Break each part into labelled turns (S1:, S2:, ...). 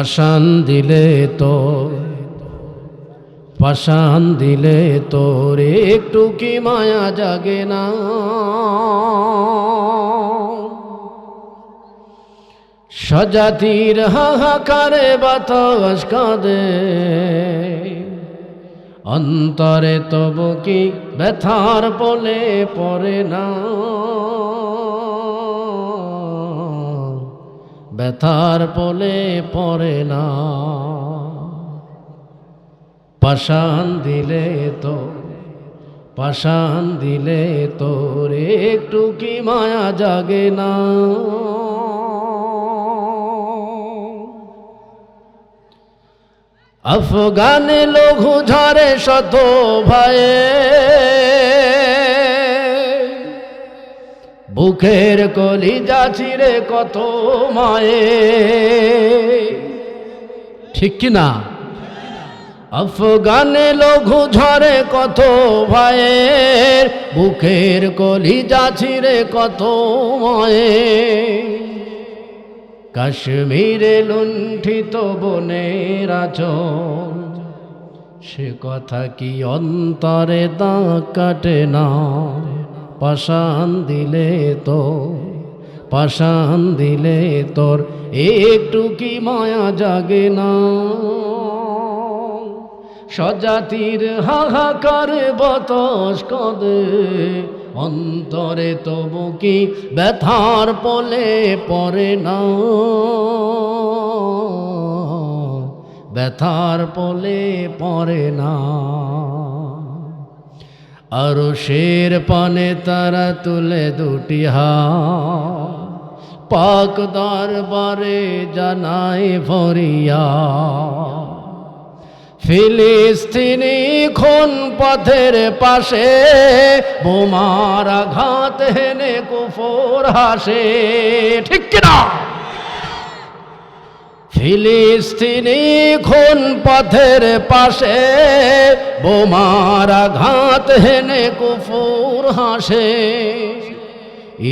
S1: পাশান দিলে তো পাশান দিলে তোর একটু কি মায়া জাগে না? সজাতির হাহাকারে বাতাস কাঁদে, অন্তরে তবু কি ব্যথার বলে পড়ে না? ব্যথার বলে পড়ে না। পাশান দিলে তো পাশান দিলে তোর একটু কি মায়া জাগে না। আফগানে লঘু ঝরে শত ভয়ে বুকের কলি যাচিরে কত মায়ে। ঠিক কি না? আফগানে লঘু ঝরে কত ভয়ের, বুকের কলি যাচিরে কত মায়ে। কাশ্মীরে লুণ্ঠিত বনের আচল, সে কথা কি অন্তরে দাগ কাটে না? পাশান দিলে তো পাশান দিলে তোর, একটু কি মায়া জাগে না? সজাতির হাহাকার বতস কদে, অন্তরে তবু কি ব্যথার পলে পড়ে না? ব্যথার পলে পড়ে না। আরও শের পানে তারা তুলে দুটি হা পাক দরবারে জানাই ভরিয়া। ফিলিস্তিনি খুন পথের পাশে বোমার আঘাত হেনে কুফর হাসে। ঠিক কিনা? ফিলিস্তিনি খুন পথের পাশে বোমার আঘাত হেনে কুফুর হাসে।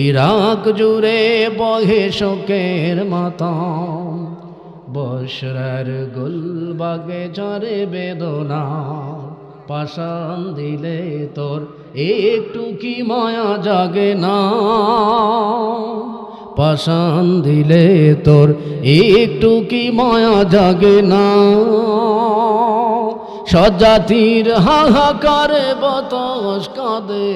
S1: ইরাক জুড়ে বহে শোকের মাতাম, বসরার গুলবাগে ঝরে বেদনা। পাশান দিলে তোর একটু কি মায়া জাগে না। পাশান দিলে তোর একটু কি মায়া জাগে না? সজাতির হাহাকারে বতস কাঁদে,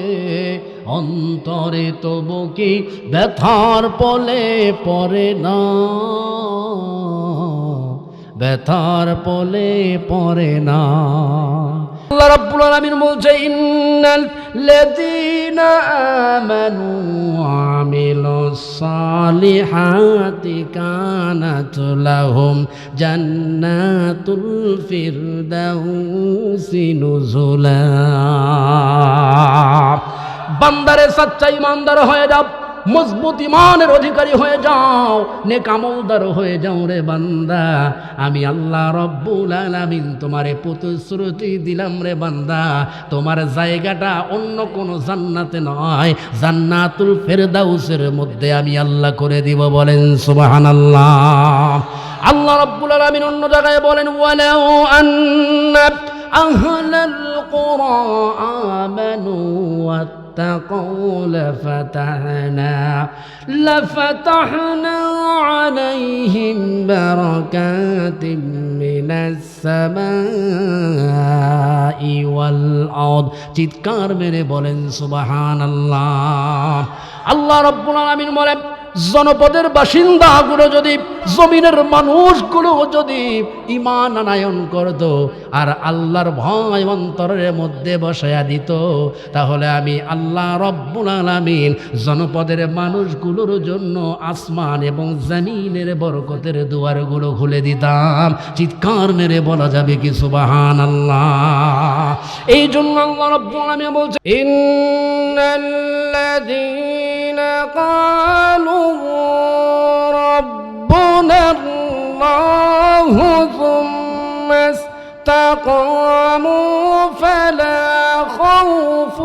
S1: অন্তরে তবু কি ব্যথার পলে পড়ে না? ব্যথার পলে পড়ে না। আল্লাহ রাব্বুল আলামিন বলছে, ইন্নাল লাযীনা আমানু ওয়া আমিলুস সালিহাতি কানাত লাহুম জান্নাতুল ফিরদাউসি নুজুলা। বান্দারে সচ্চা ইমানদার হয়ে যাও। মজবুত ইমানের অধিকারী হয়ে যাও নেকামলদার হয়ে যাও রে বান্দা। আমি আল্লাহ রব্বুল আলামিন তোমারে প্রতিশ্রুতি দিলাম রে বান্দা। তোমার জায়গাটা অন্য কোনো জান্নাতে নয়, জান্নাতুল ফেরদাউসের মধ্যে আমি আল্লাহ করে দিব, বলেন সুবহানাল্লাহ। আল্লাহ রব্বুল আলামিন অন্য জায়গায় বলেন, ওয়ালাউ আন্না আহলাল কুরা আমানু واتقوا لفتحنا لفتحنا عليهم بركات من السماء والأرض চিৎকার মেরে বলেন সুবাহান আল্লাহ আল্লাহ রব্বুল আলামিন বলেন জনপদের বাসিন্দাগুলো যদি, জমিনের মানুষগুলো যদি ইমান আনায়ন করত আর আল্লাহর ভয় অন্তরের মধ্যে বসায়া দিত, তাহলে আমি আল্লাহ রব্বুল আলামিন জনপদের মানুষগুলোর জন্য আসমান এবং জমিনের বরকতের দুয়ারগুলো খুলে দিতাম। চিৎকার মেরে বলা যাবে কি সুবাহান আল্লাহ এই জন্য আল্লাহ রব্বুল আলামিন বলছে, ইন্নাল্লাযীনা قالوا ربنا الله ثم استقاموا فلا خوف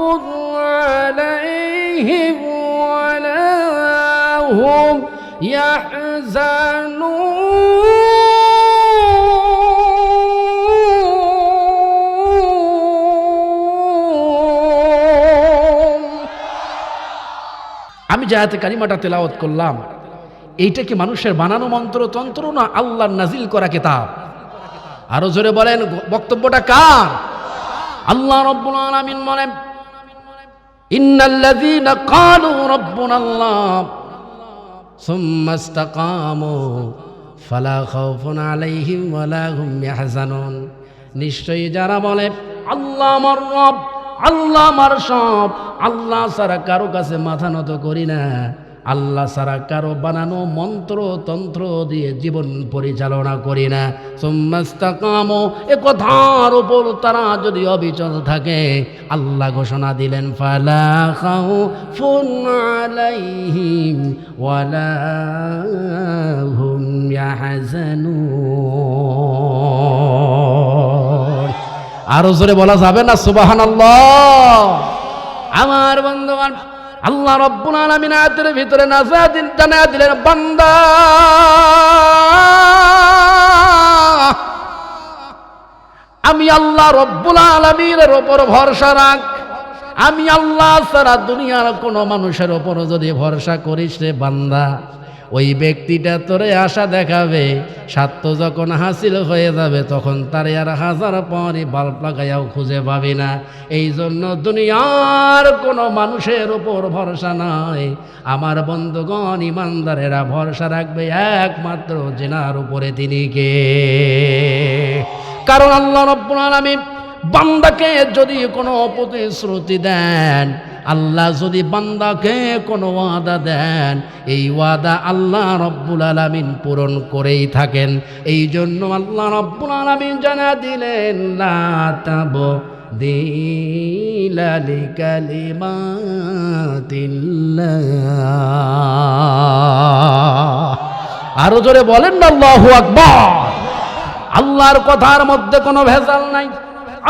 S1: عليهم ولا هم يحزنون. যে আয়াতে কারিমাটা তেলাওয়াত করলাম। এইটা কি মানুষের বানানো মন্ত্রতন্ত্র না আল্লাহর নাজিল করা কিতাব? আরও জোরে বলেন, বক্তব্যটা কার? আল্লাহ রব্বুল আলামিন বলেন, ইন্নাল্লাযীনা ক্বালু রাব্বুনাল্লাহ, সুম্মা ইসতাকামু, ফালা খাউফুন আলাইহিম ওয়ালা হুম ইয়াহজানুন। নিশ্চয়ই যারা বলে, আল্লাহ আমার রব আল্লাহ আমার সব। আল্লাহ ছাড়া কারও কাছে মাথা নত করি না। আল্লাহ ছাড়া কারও বানানো মন্ত্র তন্ত্র দিয়ে জীবন পরিচালনা করি না। সোম্মাস্তাকাম, এ কথার উপর তারা যদি অবিচল থাকে, আল্লাহ ঘোষণা দিলেন, ফালা খাও ফোন আলাইহিম ওয়ালা হুম ইয়াহজানুন। আরও জোরে বলা যাবে না? সুবাহান আমার বন্ধুগণ, আল্লাহ রব্বুল আলামিন আয়াতের ভিতরে নাজাদিন জানা দিলেন বান্দা। আমি আল্লাহ রব্বুল আলমীর ওপর ভরসা রাখ। আমি আল্লাহ ছাড়া দুনিয়ার কোনো মানুষের ওপর যদি ভরসা করিস রে বান্দা ওই ব্যক্তিটা তোরে আশা দেখাবে, স্বার্থ যখন হাসিল হয়ে যাবে, তখন তারে আর হাজার পরই বাল্ব লাগাইয়াও খুঁজে পাবি না। এই জন্য দুনিয়ার কোনো মানুষের ওপর ভরসা নয় আমার বন্ধুগণ, ইমানদারেরা ভরসা রাখবে একমাত্র জেনার উপরে তিনি কে? কারণ আল্লাহ রব্বুল আলামিন বান্দাকে যদি কোনো প্রতিশ্রুতি দেন আল্লাহ যদি বান্দাকে কোনো ওয়াদা দেন, এই ওয়াদা আল্লাহ রব্বুল আলামিন পূরণ করেই থাকেন। এই জন্য আল্লাহ রব্বুল আলামিন জানা দিলেন কালিমাতিল্লাহ আরও জোরে বলেন না, আল্লাহু আকবার। আল্লাহর কথার মধ্যে কোনো ভেজাল নাই।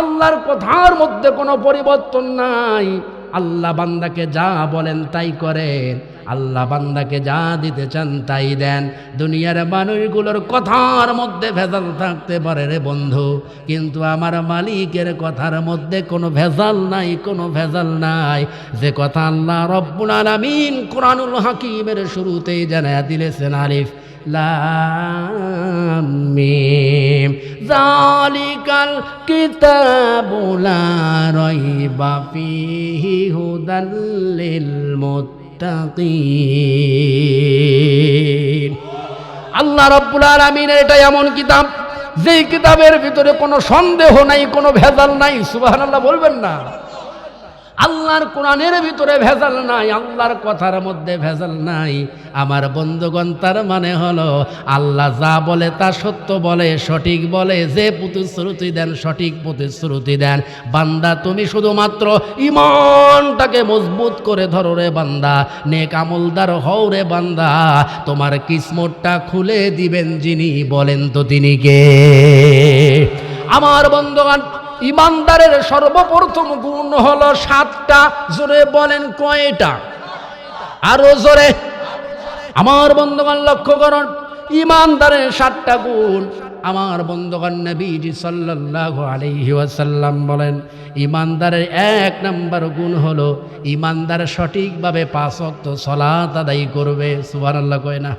S1: আল্লাহর কথার মধ্যে কোনো পরিবর্তন নাই। আল্লাহ বান্দাকে যা বলেন তাই করেন। আল্লাহ বান্দাকে যা দিতে চান তাই দেন। দুনিয়ার মানুষগুলোর কথার মধ্যে ভেজাল থাকতে পারে রে বন্ধু। কিন্তু আমার মালিকের কথার মধ্যে কোনো ভেজাল নাই, কোনো ভেজাল নাই। যে কথা আল্লাহ রব্বুল আলামিন কোরআনুল হাকিমের শুরুতেই জানায়া দিলেছেন আলিফ লাম মিম। জালিকাল কিতাবুলা রাইবা ফিহি হুদাল মুত্তাকিন। আল্লাহ রব্বুল আলামিনের এটা এমন কিতাব, যেই কিতাবের ভিতরে কোনো সন্দেহ নাই, কোনো ভেজাল নাই, সুবহানাল্লাহ বলবেন না। আল্লাহর কোরআনের ভিতরে ভেজাল নাই, আল্লাহর কথার মধ্যে ভেজাল নাই। আমার বন্ধুগণ, তার মানে হলো, আল্লাহ যা বলে তা সত্য বলে, সঠিক বলে, যে প্রতিশ্রুতি দেন, সঠিক প্রতিশ্রুতি দেন। বান্দা, তুমি শুধুমাত্র ইমানটাকে মজবুত করে ধরো রে বান্দা, নেক আমলদার হও রে বান্দা, তোমার কিসমতটা খুলে দিবেন যিনি বলেন তো তিনি কে? আমার বন্ধুগণ ইমানদারের সর্বপ্রথম গুণ হলো সাতটা। জোরে বলেন কয়টা? আরও জোরে। আমার বন্ধুগণ লক্ষ্য করুন, ইমানদারের সাতটা গুণ। আমার বন্ধুগণ নবীজি সাল্লাল্লাহু আলাইহি ওয়াসাল্লাম বলেন, ইমানদারের এক নাম্বার গুণ হলো ইমানদার সঠিকভাবে পাঁচ ওয়াক্ত সালাত আদায় করবে। সুবহানাল্লাহ কয় না।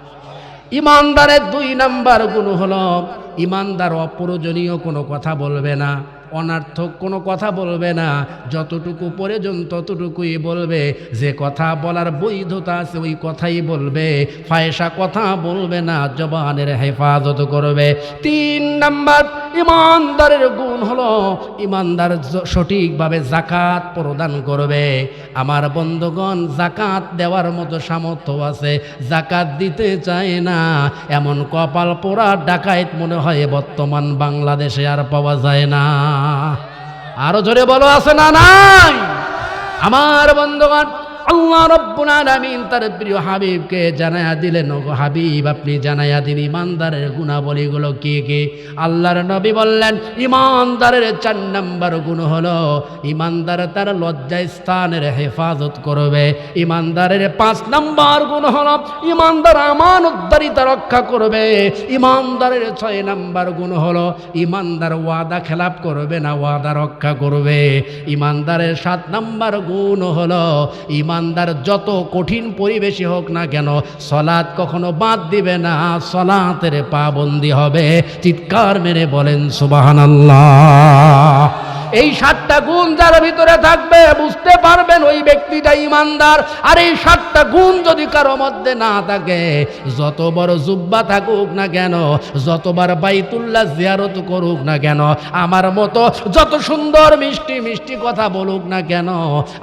S1: ইমানদারের দুই নাম্বার গুণ হলো, ইমানদার অপ্রয়োজনীয় কোনো কথা বলবে না। অনার্থক কোনো কথা বলবে না। যতটুকু প্রয়োজন ততটুকুই বলবে। যে কথা বলার বৈধতা আছে ওই কথাই বলবে। ফায়সা কথা বলবে না, জবানের হেফাজত করবে। তিন নাম্বার, ইমানদারের গুণ হলো, ইমানদার সঠিকভাবে জাকাত প্রদান করবে। আমার বন্ধুগণ জাকাত দেওয়ার মতো সামর্থ্য আছে। জাকাত দিতে চায় না। এমন কপাল পোড়া ডাকাইত মনে হয় বর্তমান বাংলাদেশে আর পাওয়া যায় না। আরও জোরে বলো, আছে না নাই? আমার বন্ধুগণ আল্লাহ রব্বুল আলামিন তার প্রিয় হাবিবকে জানায়া দিলেন, ওগো হাবিব, আপনি জানায়া দিন, ইমানদারের গুণাবলীগুলো কি কি? আল্লাহর নবী বললেন, ইমানদারের চার নম্বর গুণ হলো, ইমানদার তার লজ্জা স্থানের হেফাজত করবে। ইমানদারের পাঁচ নাম্বার গুণ হলো, ইমানদার আমান উদ্ধারিতা রক্ষা করবে। ইমানদারের ছয় নম্বর গুণ হলো, ইমানদার ওয়াদা খেলাপ করবে না, ওয়াদা রক্ষা করবে। ইমানদারের সাত নাম্বার গুণ হলো, ইমান ইমানদার যত কঠিন পরিবেশে হোক না কেন সলাদ কখনো বাদ দিবে না, সলাতের পাবন্দি হবে। চিৎকার মেরে বলেন, সুবহানাল্লাহ। এই সাতটা গুণ যার ভিতরে থাকবে, বুঝতে পারবেন ওই ব্যক্তিটা ইমানদার। আর এই সাতটা গুণ যদি কারও মধ্যে না থাকে, যত বড় জুব্বা থাকুক না কেন, যতবার বাইতুল্লাহ জিয়ারত করুক না কেন, আমার মতো যত সুন্দর মিষ্টি মিষ্টি কথা বলুক না কেন,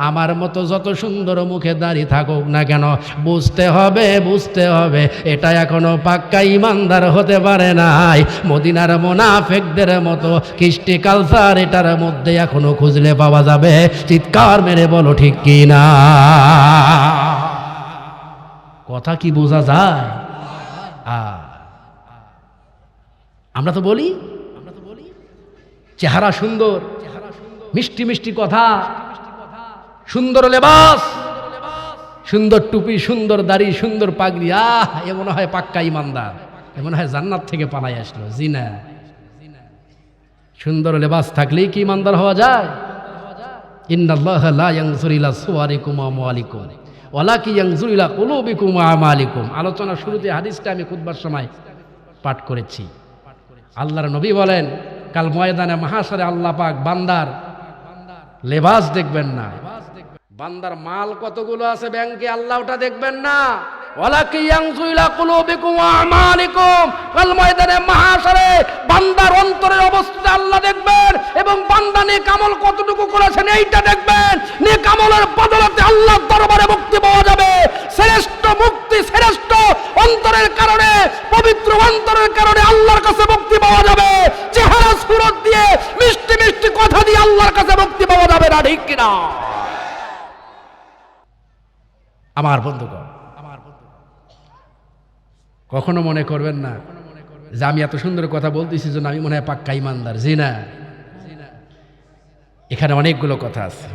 S1: আমার মতো যত সুন্দর মুখে দাঁড়িয়ে থাকুক না কেন, বুঝতে হবে বুঝতে হবে, এটা এখনও পাক্কা ইমানদার হতে পারে নাই। মদিনার মোনাফেকদের মতো, কৃষ্টি কালচার এটার মধ্যে এখনও খুঁজলে পাওয়া যাবে। চিৎকার মেরে বলো, ঠিক কি না কথা কি বোঝা যায়? আমরা তো বলি, আমরা তো বলি, চেহারা সুন্দর, মিষ্টি মিষ্টি কথা, সুন্দর লেবাস, সুন্দর টুপি, সুন্দর দাড়ি, সুন্দর পাগড়ি, আহ, এ মনে হয় পাক্কা ইমানদার, এ মনে হয় জান্নাত থেকে পালাই আসলো, জিনা। সুন্দর লেবাস থাকলেই কি ইমানদার হওয়া যায়? আলোচনা শুরুতে হাদিসটা আমি খুতবার সময় পাঠ করেছি। আল্লাহর নবী বলেন, কাল ময়দানে মহাসারে আল্লাহ পাক বান্দার লেবাস দেখবেন না। বান্দার মাল কতগুলো আছে ব্যাংকে আল্লাহ ওটা দেখবেন না। বান্দার আল্লাহ দেখবেন এবং বান্দা নেক আমল কতটুকু করেছেন এইটা দেখবেন। দরবারে মুক্তি পাওয়া যাবে। শ্রেষ্ঠ মুক্তি, শ্রেষ্ঠ অন্তরের কারণে, পবিত্র অন্তরের কারণে আল্লাহর কাছে মুক্তি পাওয়া যাবে। চেহারা সুরত দিয়ে মিষ্টি মিষ্টি কথা দিয়ে আল্লাহর কাছে মুক্তি পাওয়া যাবে না, ঠিক কিনা? আমার বন্ধুগণ কখনো মনে করবেন না যে আমি এত সুন্দর কথা বলতেছি জন্য আমি মনে হয় পাক্কা ইমানদার। জি না। এখানে অনেকগুলো কথা আছে।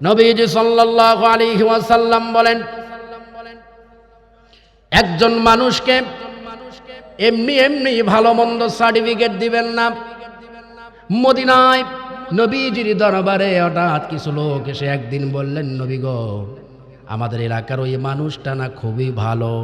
S1: নবীজি সাল্লাল্লাহু আলাইহি ওয়াসাল্লাম বলেন, একজন মানুষকে এমনি এমনি ভালো মন্দ সার্টিফিকেট দিবেন না। মদিনায় নবীজির দরবারে হঠাৎ কিছু লোক এসে একদিন বললেন, নবী গো, আমাদের এলাকার ওই মানুষটা না খুবই ভালো।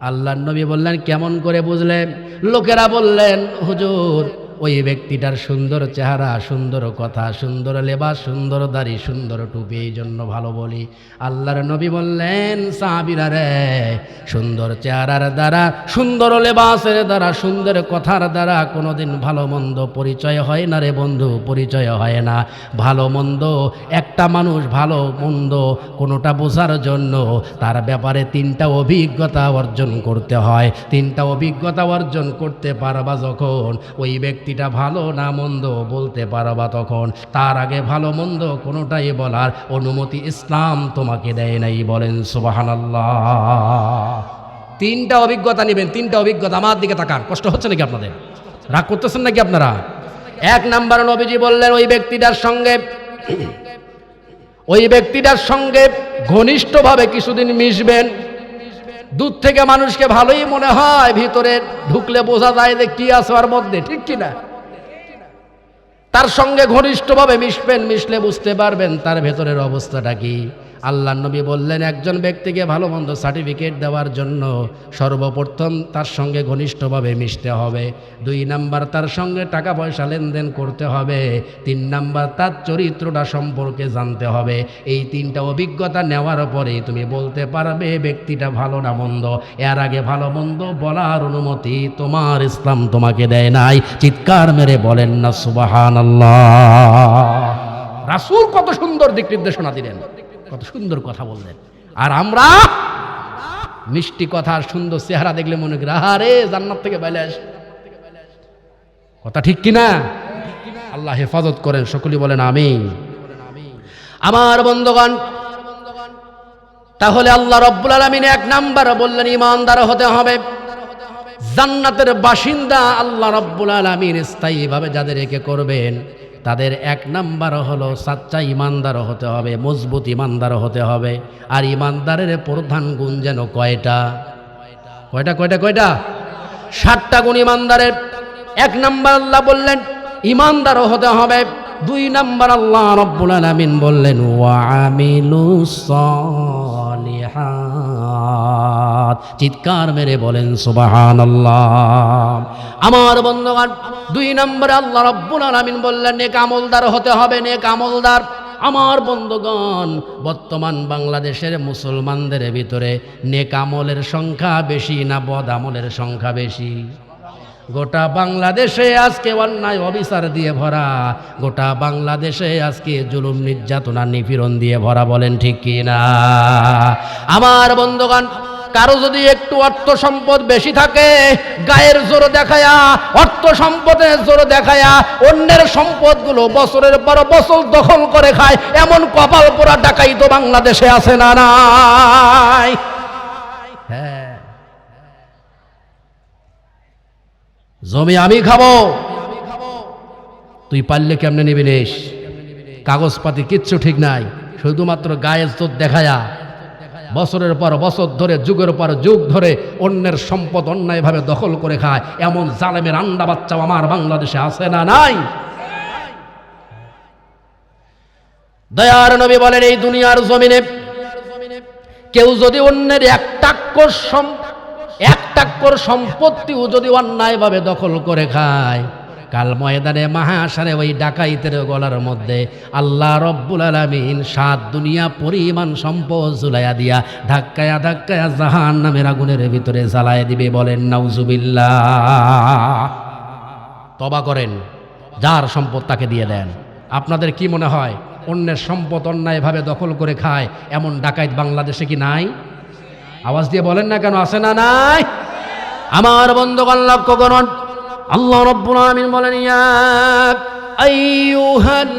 S1: আল্লাহ নবী বললেন কেমন করে বুঝলেন? লোকেরা বললেন হুজুর ওই ব্যক্তিটার সুন্দর চেহারা, সুন্দর কথা, সুন্দর লেবাস, সুন্দর দাড়ি, সুন্দর টুপি, এই জন্য ভালো বলি। আল্লাহর নবী বললেন, সাহাবিরা রে, সুন্দর চেহারার দ্বারা, সুন্দর লেবাসের দ্বারা, সুন্দর কথার দ্বারা কোনোদিন ভালো মন্দ পরিচয় হয় না রে বন্ধু, পরিচয় হয় না। ভালো মন্দ, একটা মানুষ ভালো মন্দ, কোনোটা বোঝার জন্য তার ব্যাপারে তিনটা অভিজ্ঞতা অর্জন করতে হয়। তিনটা অভিজ্ঞতা অর্জন করতে পারবা যখন ওই ব্যক্তিটা ভালো না মন্দ বলতে পারবা তখন। তার আগে ভালো মন্দ কোনোটাই বলার অনুমতি ইসলাম তোমাকে দেয় নাই বলেন, সুবাহানাল্লাহ। তিনটা অভিজ্ঞতা নেবেন, তিনটা অভিজ্ঞতা আমার দিকে তাকান। কষ্ট হচ্ছে নাকি আপনাদের? রাগ করতেছেন নাকি আপনারা? এক নাম্বার নবীজি বললেন, ওই ব্যক্তিটার সঙ্গে ওই ব্যক্তিটার সঙ্গে ঘনিষ্ঠভাবে কিছুদিন মিশবেন। দূর থেকে মানুষকে ভালোই মনে হয়, ভিতরে ঢুকলে বোঝা যায় যে কি আছে ওর মধ্যে, ঠিক কিনা? তার সঙ্গে ঘনিষ্ঠভাবে মিশবেন, মিশলে বুঝতে পারবেন তার ভেতরের অবস্থাটা কি। আল্লাহ নবী বললেন, একজন ব্যক্তিকে ভালো মন্দ সার্টিফিকেট দেওয়ার জন্য সর্বপ্রথম তার সঙ্গে ঘনিষ্ঠভাবে মিশতে হবে। দুই নাম্বার, তার সঙ্গে টাকা পয়সা লেনদেন করতে হবে। তিন নাম্বার, তার চরিত্রটা সম্পর্কে জানতে হবে। এই তিনটা অভিজ্ঞতা নেওয়ার পরে তুমি বলতে পারবে, ব্যক্তিটা ভালো না মন্দ। এর আগে ভালো মন্দ বলার অনুমতি তোমার ইসলাম তোমাকে দেয় নাই। চিৎকার মেরে বলেন না সুবাহান আল্লাহ রাসুল কত সুন্দর দিক নির্দেশনা দিলেন। কত সুন্দর কথা বললেন। আর আমরা মিষ্টি কথা, সুন্দর চেহারা দেখলে মনে করি আরে জান্নাত থেকে বাইলে কথা ঠিক কিনা? আল্লাহ হেফাজত করেন, সকলেই বলেন আমি আমার বন্ধুগণ, তাহলে আল্লাহ রব্বুল আলমিন এক নাম্বার বললেন, ইমানদার হতে হবে। জান্নাতের বাসিন্দা আল্লাহ রব্বুল আলমিন স্থায়ীভাবে যাদের একে করবেন। তাদের এক নাম্বার হলো সাচ্চা ইমানদার হতে হবে, মজবুত ইমানদার হতে হবে। আর ইমানদারের প্রধান গুণ যেন কয়টা? কয়টা কয়টা কয়টা? সাতটা গুণ ইমানদারের। এক নাম্বার আল্লাহ বললেন ইমানদারও হতে হবে। দুই নাম্বার আল্লাহ রব্বুল আলামিন বললেন ওয়ামিলু সলিহাত চিৎকার মেরে বলেন, সুবহানাল্লাহ। আমার বন্ধুগণ, দুই নম্বরে আল্লাহ রব্বুল আলামিন বললেন, নেক আমলদার হতে হবে, নেক আমলদার। আমার বন্ধুগণ, বর্তমান বাংলাদেশের মুসলমানদের ভিতরে নেক আমলের সংখ্যা বেশি না বদ আমলের সংখ্যা বেশি? গোটা বাংলাদেশে আজকে অন্যায় অবিচার দিয়ে ভরা, গোটা বাংলাদেশে আজকে জুলুম, নির্যাতনা নিপীড়ন দিয়ে ভরা বলেন ঠিক কি না আমার বন্ধুগণ কারও যদি একটু অর্থ সম্পদ বেশি থাকে, গায়ের জোর দেখায়া অর্থ সম্পদের জোর দেখায়া, অন্যের সম্পদগুলো বছরের পর বছর দখল করে খায়, এমন কপাল পোড়া ডাকাই তো বাংলাদেশে আছে না নাই? হ্যাঁ। জমি আমি খাব। তুই পারলে কেমনে নিবি নিস কাগজপাতি কিচ্ছু ঠিক নাই, শুধুমাত্র গায়ের জোর দেখায়া বছরের পর বছর ধরে, যুগের পর যুগ ধরে অন্যের সম্পদ অন্যায়ভাবে দখল করে খায়। এমন জালেমের আন্ডা বাচ্চাও আমার বাংলাদেশে আছে না নাই? দয়ার নবী বলেন, এই দুনিয়ার জমিনে কেউ যদি অন্যের এক টাক্কর এক টাক্কর সম্পত্তিও যদি অন্যায়ভাবে দখল করে খায় কাল ময়দানে মাহাসারে ওই ডাকাইতের গলার মধ্যে আল্লাহ রব্বুল আলমিন সাত দুনিয়া পরিমাণ সম্পদ জুলাইয়া দিয়া ধাক্কায়া ধাক্কায়া জাহান নামের আগুনের ভিতরে জ্বালায় দিবে বলেন, নাউজুবিল্লাহ। তবা করেন, যার সম্পদ তাকে দিয়ে দেন। আপনাদের কি মনে হয়, অন্যের সম্পদ অন্যায়ভাবে দখল করে খায় এমন ডাকাইত বাংলাদেশে কি নাই? আওয়াজ দিয়ে বলেন না কেন, আছে না নাই? আমার বন্ধুগণ, লক্ষ্য করুন। আল্লাহ রব্বুল আলামিন বলেন, ইয়া আইয়ুহাল্লাযীনা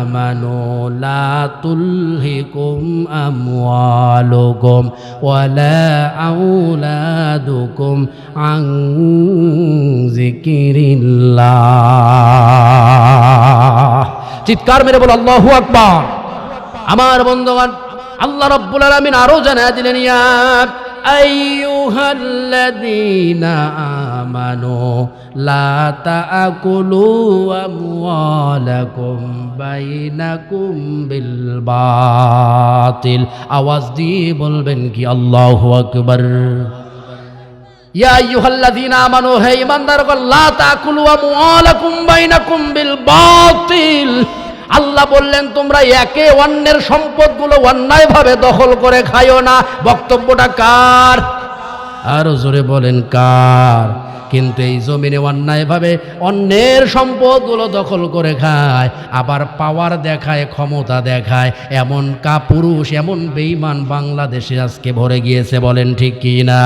S1: আমানু লা তুলহিকুম আমওয়ালুকুম ওয়ালা আউলাদুকুম আন যিকিরিল্লাহ। চিৎকার মেরে বল, আল্লাহু আকবার। আমার বন্ধুগণ, আল্লাহ রব্বুল আলামিন আরও জানা দিলেন, ইয়া আইয়ুহাল্লাযীনা আমানু তাআকুলু আমওয়ালাকুম বাইনাকুম বিল বাতিল আওয়াজ দিয়ে বলবেন কি, আল্লাহু আকবার। ইয়া আইয়ুহাল্লাযীনা আমানু, হে ঈমানদারগণ, লা তাকুলু আমওয়ালাকুম বাইনাকুম বিল বাতিল আল্লাহ বললেন, তোমরা একে অন্যের সম্পদগুলো অন্যায়ভাবে দখল করে খাইও না। বক্তব্যটা কার? আরও জোরে বলেন, কার? কিন্তু এই জমিনে অন্যায়ভাবে অন্যের সম্পদগুলো দখল করে খায়, আবার পাওয়ার দেখায়, ক্ষমতা দেখায়। এমন কাপুরুষ, এমন বেইমান বাংলাদেশে আজকে ভরে গিয়েছে বলেন ঠিক কি না?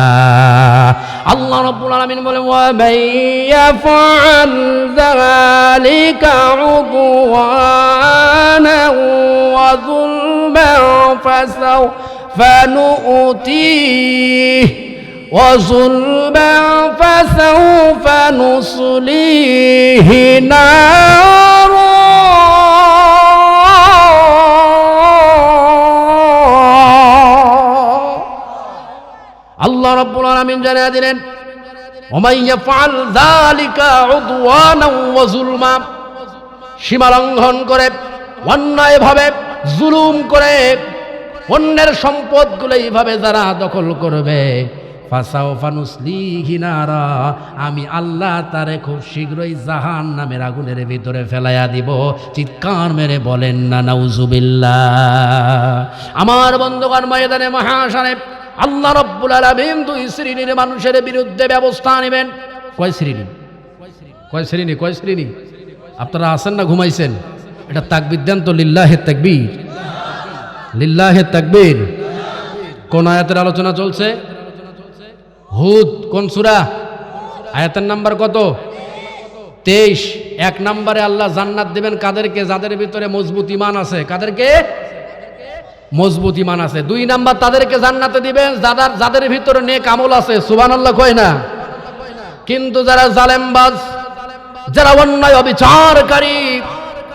S1: আল্লাহ রব্বুল আলামিন বলে ওয়া মাইয়াফআল যালিকা উদওয়ানা ওয়া ফাসাউফা নু'তিহি। وظلما فسوف نصليه نارا আল্লাহ রব্বুল আলামিন জানিয়ে দিলেন ওমাই ইয়াফআল যালিকা উদওয়ানাও ওয়া যুলমা সীমা লঙ্ঘন করে অন্যায়ভাবে জুলুম করে অন্যের সম্পদগুলো এইভাবে যারা দখল করবে আমি আল্লাহ তারে খুব শীঘ্রই জাহান নামের আগুনের ভিতরে ফেলাইয়া দিব। চিৎকার মেরে বলেন, না, নাউজুবিল্লাহ। আমার বন্ধুগণ, ময়দানে মহাসানে আল্লাহ রব্বুল আলামিন দুই শ্রেণির মানুষের বিরুদ্ধে ব্যবস্থা নেবেন। কয় শ্রেণি? কয় শ্রেণি কয় শ্রেণি? আপনারা আছেন না ঘুমাইছেন? এটা তাকবির দেন তো, লিল্লাহে তাকবীর। লিল্লাহে তাকবীর। কোন আয়াতের আলোচনা চলছে? হুদ, কোন সুরা? আয়াতের নাম্বার কত? তেইশ। এক নম্বরে আল্লাহ জান্নাত দেবেন কাদেরকে? যাদের ভিতরে মজবুত ইমান আছে। কাদেরকে? মজবুত ইমান আছে। দুই নাম্বার তাদেরকে জান্নাতে দিবেন। যাদের যাদের ভিতরে নেক আমল আছে সুবান আল্লাহ কয় না? কিন্তু যারা জালেমবাজ, যারা অন্যায় অবিচারকারী,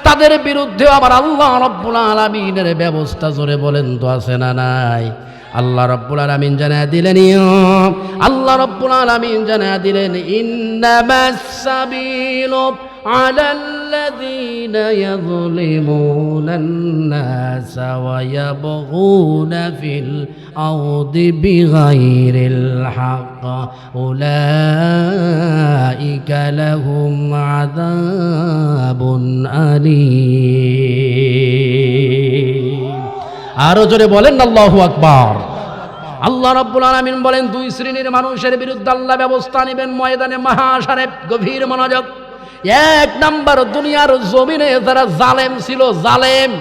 S1: তাদের বিরুদ্ধে আবার আল্লাহ রব্বুল আলমিনের ব্যবস্থা জোরে বলেন তো, আছে না নাই? আল্লাহ রব্বুল আলমিন জানা দিলেন আল্লাহ রব্বুল আলমিন জানা দিলেন ইন্নামাস সাবিলু على الذين يظلمون الناس ويبغون في الأرض بغير الحق أولئك لهم عذاب أليم আরও জোরে বলেন, আল্লাহ আকবার। আল্লাহ রব্বুল আলমিন বলেন, দুই শ্রেণির মানুষের বিরুদ্ধে আল্লাহ ব্যবস্থা নেবেন ময়দানে মহাসারে গভীর মনোযোগ। এক নাম্বার দুনিয়ার জমিনে যারা জালেম ছিল, জালেম।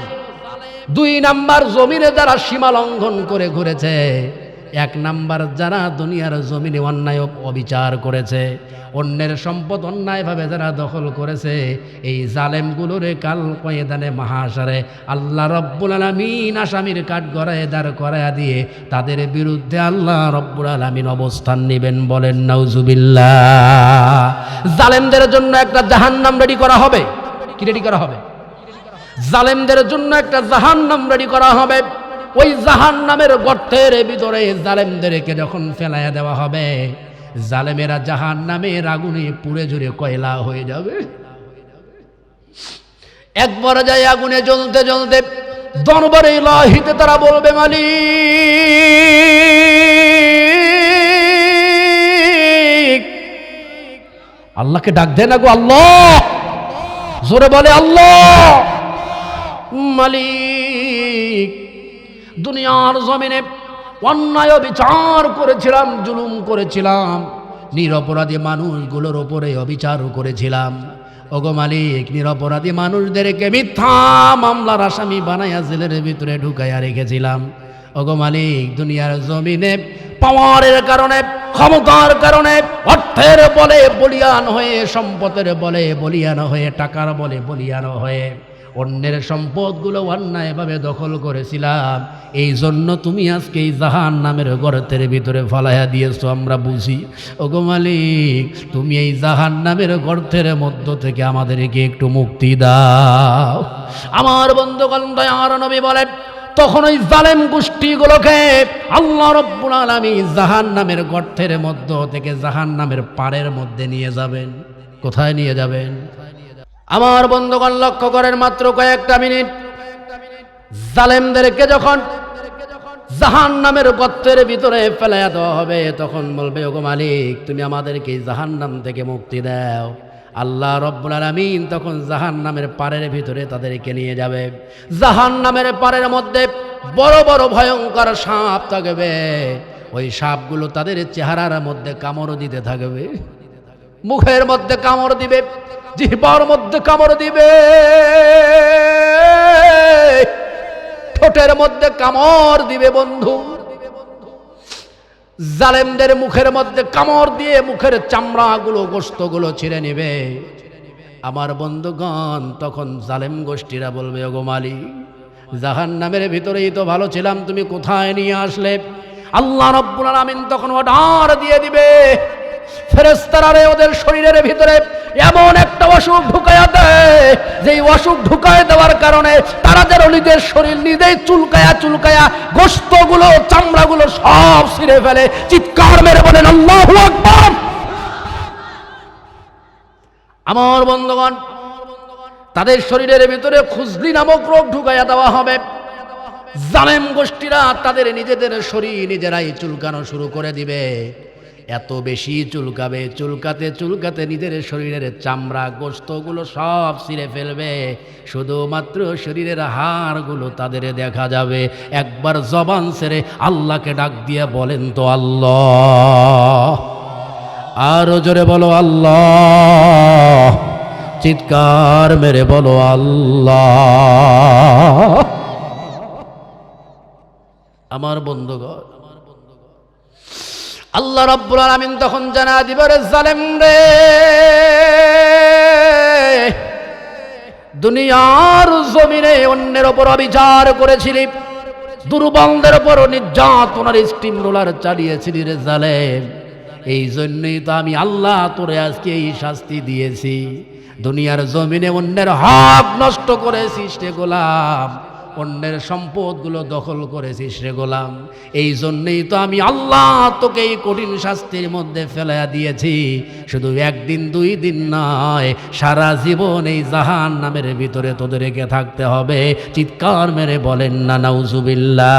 S1: দুই নাম্বার জমিনে যারা সীমা লঙ্ঘন করে ঘুরেছে। এক নাম্বার যারা দুনিয়ার জমিনে অন্যায় অবিচার করেছে, অন্যের সম্পদ অন্যায়ভাবে যারা দখল করেছে, এই জালেমগুলোরে কাল কয়েদানে মহাসারে আল্লাহ রব্বুল আলমিন আসামির কাঠ গড়ায় দাঁড় করায় দিয়ে তাদের বিরুদ্ধে আল্লাহ রব্বুল আলমিন অবস্থান নেবেন বলেন, নাউজুবিল্লাহ। জালেমদের জন্য একটা জাহান্নাম রেডি করা হবে। কি রেডি করা হবে? জালেমদের জন্য একটা জাহান্নাম রেডি করা হবে। ওই জাহান নামের গর্তের ভিতরে জালেমদেরকে যখন ফেলাইয়া দেওয়া হবে, জালেমেরা জাহান নামের আগুনে পুড়ে জুড়ে কয়লা হয়ে যাবে। একবার যায় আগুনে জ্বলতে জ্বলতে দরবারে লাহিতে তারা বলবে, মালিক, আল্লাহকে ডাক দে না গো আল্লাহ। জোরে বলে, আল্লাহ। মালিক দুনিয়ার জমিনে অন্যায় বিচার করেছিলাম, জুলুম করেছিলাম, নিরপরাধী মানুষগুলোর ওপরে অবিচার করেছিলাম। ওগো মালিক, নিরপরাধী মানুষদেরকে মিথ্যা মামলার আসামি বানাইয়া জেলের ভিতরে ঢুকাইয়া রেখেছিলাম। ওগো মালিক, দুনিয়ার জমিনে পাওয়ারের কারণে, ক্ষমতার কারণে, অর্থের বলে বলিয়ান হয়ে, সম্পদের বলে বলিয়ান হয়ে, টাকার বলে বলিয়ান হয়ে অন্যের সম্পদগুলো অন্যায়ভাবে দখল করেছিলাম। এই জন্য তুমি আজকে এই জাহান নামের গর্তের ভিতরে ফলাইয়া দিয়েছ, আমরা বুঝি। ওগো মালিক, তুমি এই জাহান নামের গর্তের মধ্য থেকে আমাদেরকে একটু মুক্তি দাও। আমার বন্ধুগণ, দয়ার নবী বলেন, তখন ওই জালেম গোষ্ঠীগুলোকে আল্লাহ রব্বুল আলমী জাহান নামের গর্তের মধ্য থেকে জাহান নামের পাড়ের মধ্যে নিয়ে যাবেন। কোথায় নিয়ে যাবেন? আমার বন্ধুগণ, লক্ষ্য করেন মাত্র কয়েকটা মিনিট। জালেমদেরকে যখন জাহান নামের গর্তের ভিতরে ফেলাইয়া দেওয়া হবে, তখন বলবে, ওগো মালিক, তুমি আমাদেরকে জাহান নাম থেকে মুক্তি দাও। আল্লাহ রব্বুল আলমিন তখন জাহান নামের পাড়ের ভিতরে তাদেরকে নিয়ে যাবে। জাহান নামের পাড়ের মধ্যে বড় বড় ভয়ঙ্কর সাপ থাকবে। ওই সাপগুলো তাদের চেহারার মধ্যে কামড় দিতে থাকবে। মুখের মধ্যে কামড় দিবে, জিহ্বার মধ্যে কামড় দিবে। ঠোঁটের মধ্যে কামড় দিবে বন্ধু। জালেমদের মুখের মধ্যে কামড় দিয়ে মুখের চামড়াগুলো গোস্তগুলো ছিঁড়ে নেবে। আমার বন্ধুগণ, তখন জালেম গোষ্ঠীরা বলবে, ওগো মালি জাহান নামের ভিতরেই তো ভালো ছিলাম, তুমি কোথায় নিয়ে আসলে? আল্লাহ রব্বুল আলামিন তখন অর্ডার দিয়ে দিবে ফেরেস্তারারে ওদের শরীরের ভিতরে এমন একটা অসুখ ঢুকায়া দেয় অসুখ ঢুকায় দেওয়ার কারণে শরীর নিজেই চুলকায়া চুলকায়া সব ছিঁড়ে ফেলে। চিৎকার মেরে বলেন, আল্লাহ আকবার! আমার তাদের শরীরের ভিতরে খুজলি নামক রোগ ঢুকাইয়া দেওয়া হবে। জালেম গোষ্ঠীরা তাদের নিজেদের শরীর নিজেরাই চুলকানো শুরু করে দিবে। এত বেশি চুলকাবে, চুলকাতে চুলকাতে নিজের শরীরের চামড়া গোস্তগুলো সব ছিঁড়ে ফেলবে। শুধুমাত্র শরীরের হাড়গুলো তাদের দেখা যাবে। একবার জবান সেরে আল্লাহকে ডাক দিয়ে বলেন তো আল্লাহ। আরও জোরে বলো আল্লাহ। চিৎকার মেরে বলো আল্লাহ। আমার বন্ধুগণ আল্লাহ রব্বুল আলামিন তখন জানা দিবারে জালেম রে। দুনিয়ার জমিনে অন্যের ওপর অবিচার করেছিলি, দুর্বলদের ওপর নির্যাতনার স্টিম রোলার চালিয়েছিলি রে জালেম। এই জন্যই তো আমি আল্লাহ তোরে আজকে এই শাস্তি দিয়েছি। দুনিয়ার জমিনে অন্যের হক নষ্ট করেছিস রে গোলাম। অন্যের সম্পদগুলো দখল করেছিস রে গোলাম। এই জন্যেই তো আমি আল্লাহ তোকে এই কঠিন শাস্তির মধ্যে ফেলা দিয়েছি। শুধু একদিন, দুই দিন নয়, সারা জীবন এই জাহান নামের ভিতরে তোদের রেখে থাকতে হবে। চিৎকার মেরে বলেন না, নাউজুবিল্লাহ।